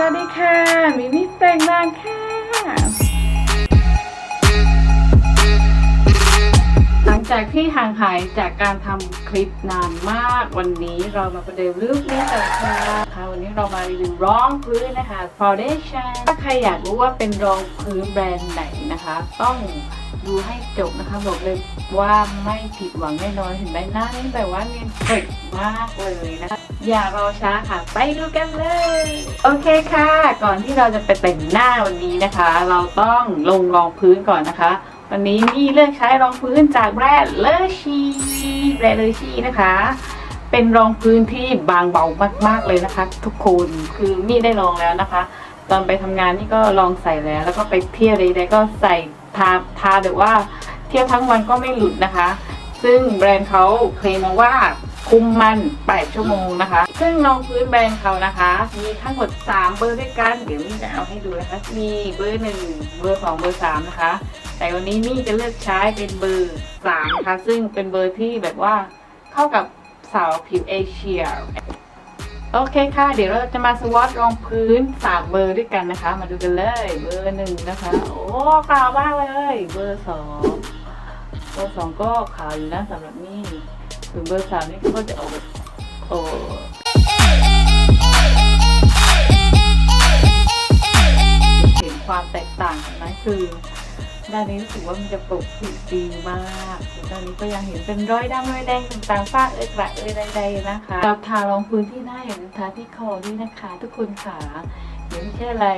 สวัสดีค่ะ มิมิแปลงร่างค่ะ หลังจากที่ห่างหายจากการทำคลิปนานมากวันนี้เรามาประเดิมรูปนี้กันค่ะค่ะ วันนี้เรามารีวิวรองพื้นนะคะ foundation ถ้าใครอยากรู้ว่าเป็นรองพื้นแบรนด์ไหนนะคะ ต้องดูให้จบนะคะบอกเลยว่าไม่ผิดหวังแน่นอนเห็นไหมหน้านี่แบบว่าเนียนเป๊ะมากเลยนะคะ อย่ารอช้าค่ะ ไปดูกันเลย โอเคค่ะ ก่อนที่เราจะไปแต่งหน้าวันนี้นะคะ เราต้องลงรองพื้นก่อนนะคะ วันนี้มี่เลือกใช้รองพื้นจากแบรนด์เลอชีแบรนด์เลอชีนะคะ เป็นรองพื้นที่บางเบามากๆเลยนะคะ ทุกคนคือมี่ได้ลองแล้วนะคะ ตอนไปทำงานนี่ก็ลองใส่แล้ว แล้วก็ไปเที่ยวใดๆก็ใส่ทาทาแบบว่าเที่ยวทั้งวันก็ไม่หลุดนะคะ ซึ่งแบรนด์เขาเคลมมาว่า คุมมัน 8 ชั่วโมงนะคะ ซึ่งรองพื้นแบรนด์เขานะคะ มีทั้งหมด 3 เบอร์ด้วยกัน เดี๋ยวมี่จะเอาให้ดูนะคะ มีเบอร์ 1 เบอร์ 2 เบอร์ 3 นะคะ แต่วันนี้มี่จะเลือกใช้เป็นเบอร์ 3 นะคะ ซึ่งเป็นเบอร์ที่แบบว่าเข้ากับสาวผิวเอเชีย โอเคค่ะ เดี๋ยวเราจะมาสวอตรองพื้นสามเบอร์ด้วยกันนะคะ มาดูกันเลย เบอร์หนึ่งนะคะ โอ้ขาวมากเลย เบอร์สองเบอร์สองก็ขาวอยู่นะสำหรับนี่ ส่วนเบอร์สามนี่ก็จะออกแบบโอ้เห็นความแตกต่างนไหมคือด้านนี้รู้สึกว่ามันจะปกปิดดีมากด้านนี้ก็ยังเห็นเป็นรอยดำรอยแดงต่างๆฝ้าเอ่ยกระเอ่ยใดๆนะคะเราทารองพื้นที่หน้าอย่างทาที่คอด้วยนะคะ ทุกคนค่ะเดี๋ยวไม่ใช่อะไร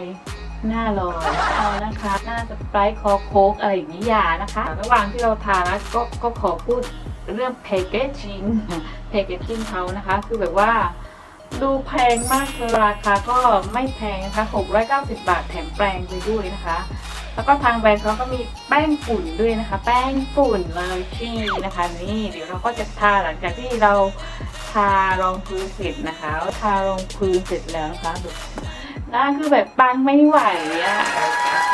หน้าลอยเอานะคะ หน้าสไปร์คอโคกอะไรอย่างนี้อย่านะคะ ระหว่างที่เราทานะก็ก็ขอพูด เรื่องแพ c เกจจิ้งแพ c เกจจิ้งเขานะคะ คือแบบว่าดูแพงมากเลยราคาก็ไม่แพงนะคะ690 บาทแถมแปรงไปด้วยนะคะ แล้วก็ทางแบรนด์เขาก็มีแป้งฝุ่นด้วยนะคะ แป้งฝุ่นเลยชี่นะคะ นี่เดี๋ยวเราก็จะทาหลังจากที่เราทารองพื้นเสร็จนะคะทารองพื้นเสร็จแล้วนะคะดูหน้าคือแบบปังไม่ไหวอะ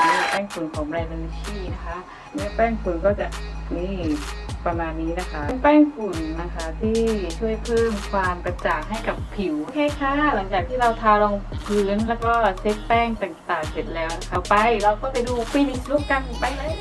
นี่แป้งฝุ่นของแบรนด์ลิชี่นะคะนื้อแป้งฝุ่นก็จะนี่ ประมาณนี้นะคะ แป้งฝุ่นนะคะที่ช่วยเพิ่มความกระจ่างให้กับผิวโอเคค่ะ หลังจากที่เราทารองพื้นแล้วก็เซ็ตแป้งต่างๆเสร็จแล้วนะคะต่อไปเราก็ไปดูฟินิชลุกกันไปเลย